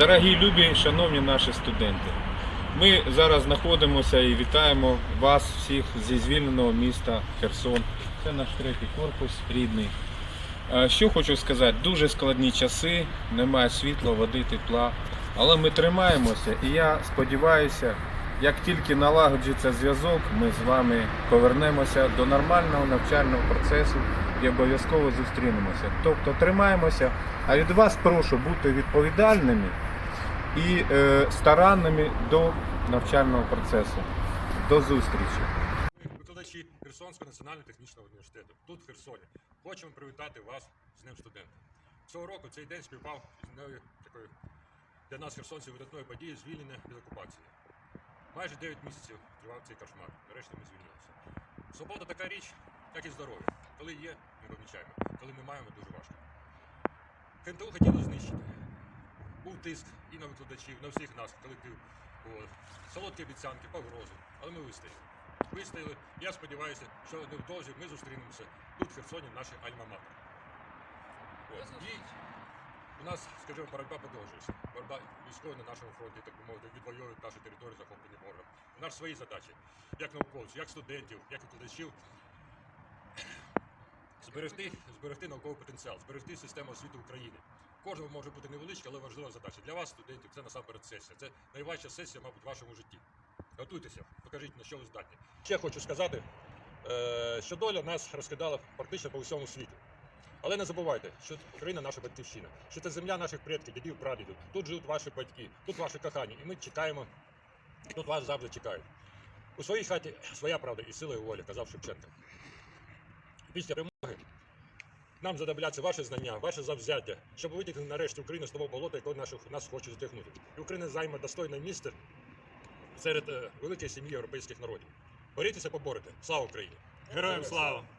Дорогі любі, шановні наші студенти, ми зараз знаходимося і вітаємо вас всіх зі звільненого міста Херсон. Це наш третій корпус рідний. Що хочу сказати, дуже складні часи, немає світла, води, тепла. Але ми тримаємося і я сподіваюся, як тільки налагоджиться зв'язок, ми з вами повернемося до нормального навчального процесу і обов'язково зустрінемося. Тобто тримаємося, а від вас прошу бути відповідальними і е, старанними до навчального процесу. До зустрічі! Викладачі Херсонського національного технічного університету тут, в Херсоні, хочемо привітати вас з Днем студента. Цього року цей день співпав з новою такою для нас, херсонців, видатною подією звільнення від окупації. Майже 9 місяців тривав цей кошмар. Нарешті ми звільнилися. Свобода така річ, як і здоров'я. Коли є, ми помічаємо. Коли ми маємо, дуже важко. КНТУ хотіло знищити. Був тиск і на викладачів, на всіх нас, колектив. От. Солодкі обіцянки, погрози. Але ми вистояли. Вистояли. Я сподіваюся, що невдовзі ми зустрінемося тут, в Херсоні, в нашій Альма-Матер. І у нас, скажімо, боротьба продовжується. Боротьба військова на нашому фронті, так би мовити, відвоюють наші території, захоплені ворогом. У нас свої задачі, як науковців, як студентів, як викладачів. Зберегти, зберегти науковий потенціал, зберегти систему освіти України. Кожного може бути невеличка, але важлива задача. Для вас, студентів, це насамперед сесія. Це найважча сесія, мабуть, в вашому житті. Готуйтеся, покажіть, на що ви здатні. Ще хочу сказати, е, що доля нас розкидала практично по всьому світу. Але не забувайте, що Україна наша батьківщина, що це земля наших предків, дідів, прадідів. Тут живуть ваші батьки, тут ваші кохані. І ми чекаємо, тут вас завжди чекають. У своїй хаті своя правда і сила і воля, казав Шевченко. Після перемоги нам задобляться ваші знання, ваше завзяття, щоб витягти нарешті Україну з того болота, наших, нас хоче затягнути. І Україна займе достойне місце серед е, великої сім'ї європейських народів. Борітеся, поборете. Слава Україні! Героям слава!